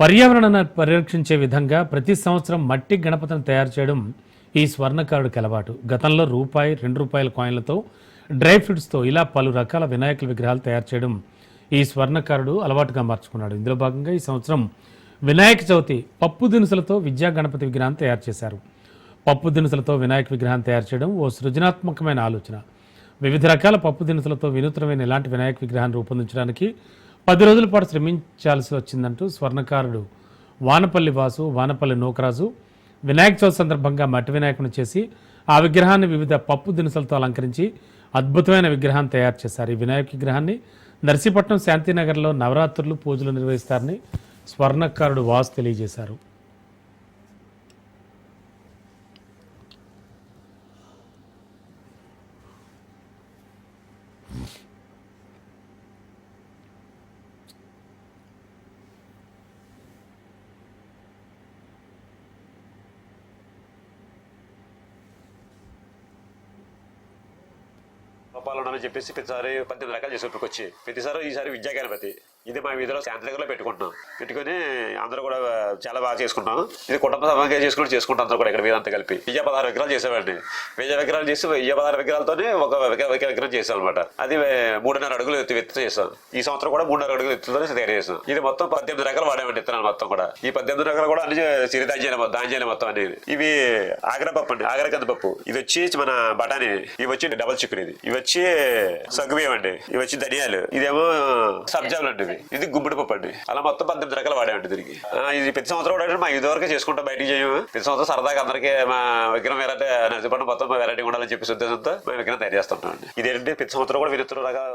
పర్యావరణాన్ని పరిరక్షించే విధంగా ప్రతి సంవత్సరం మట్టి గణపతిని తయారు చేయడం ఈ స్వర్ణకారుడికి అలవాటు. గతంలో రూపాయి రెండు రూపాయల కాయిన్లతో డ్రై ఫ్రూట్స్తో ఇలా పలు రకాల వినాయకుల విగ్రహాలు తయారు చేయడం ఈ స్వర్ణకారుడు అలవాటుగా మార్చుకున్నాడు. ఇందులో భాగంగా ఈ సంవత్సరం వినాయక చవితి పప్పు దినుసులతో విద్యా గణపతి విగ్రహాన్ని తయారు చేశారు. పప్పు దినుసులతో వినాయక విగ్రహాన్ని తయారు చేయడం ఓ సృజనాత్మకమైన ఆలోచన. వివిధ రకాల పప్పు దినుసులతో వినూత్నమైన ఇలాంటి వినాయక విగ్రహాన్ని రూపొందించడానికి పది రోజుల పాటు శ్రమించాల్సి వచ్చిందంటూ స్వర్ణకారుడు వానపల్లి వాసు వానపల్లి నూకరాజు వినాయక చవితి సందర్భంగా మట్టి వినాయకుని చేసి ఆ విగ్రహాన్ని వివిధ పప్పు దినుసులతో అలంకరించి అద్భుతమైన విగ్రహాన్ని తయారు చేశారు. ఈ వినాయక విగ్రహాన్ని నర్సీపట్నం శాంతినగర్లో నవరాత్రులు పూజలు నిర్వహిస్తారని స్వర్ణకారుడు వాసు తెలియజేశారు. రూపాయలు ఉండాలని చెప్పేసి ప్రతిసారి పద్దెనిమిది రకాలు చేసుకుంటూ వచ్చి ప్రతిసారి ఈసారి విద్యాగణపతి ఇది మా వీధిలో శాంతి దగ్గరలో పెట్టుకుంటున్నాం. పెట్టుకొని అందరూ కూడా చాలా బాగా చేసుకుంటాం. ఇది కుటుంబ సభంగా చేసుకుని చేసుకుంటాం అందరూ కూడా ఇక్కడ వీధంతా కలిపి. విజయ పదహారు విగ్రహాలు చేసేవాడిని. విజయ విగ్రహాలు చేసి విజయ పదహారు విగ్రహాలతోనే ఒక విగ్రహం చేసాం అనమాట అది మూడున్నర అడుగులు ఎత్తు ఎత్తు చేసాం ఈ సంవత్సరం కూడా మూడున్నర అడుగులు ఎత్తులతోనే తయారు చేసాం ఇది మొత్తం పద్దెనిమిది రకాలు వాడేవాడి ఇత్తనాలు మొత్తం కూడా. ఈ పద్దెనిమిది రకాలు కూడా అన్ని సిరి మొత్తం ధాన్యాలు మొత్తం అనేది ఇవి ఆగ్రా పప్పు అండి. ఆగ్ర కంది పప్పు. ఇది వచ్చి మన బఠానీ. ఇవి వచ్చి డబల్ చికెన్ ఇది. ఇవి వచ్చి సగ్గుబియ్యం అండి. ఇవి వచ్చి ధనియాలు. ఇదేమో సబ్జాలు అండి ఇవి ఇది గుమ్మడి పప్పు అండి అలా మొత్తం పద్దెనిమిది రకాలు వాడామండి దీనికి. ఇది ప్రతి సంవత్సరం కూడా మా ఇది వరకు చేసుకుంటాం బయటికి చేయము. ప్రతి సంవత్సరం సరదాగా అందరికీ మా విగ్రహం వెరైటీ నరసిపట్నం మొత్తం వెరైటీ ఉండాలని చెప్పేసి ఉద్దేశంతో మేము విగ్రహం తయారు చేస్తుంటాం అండి ఇదేంటి? ప్రతి సంవత్సరం కూడా వినూత్న రకాల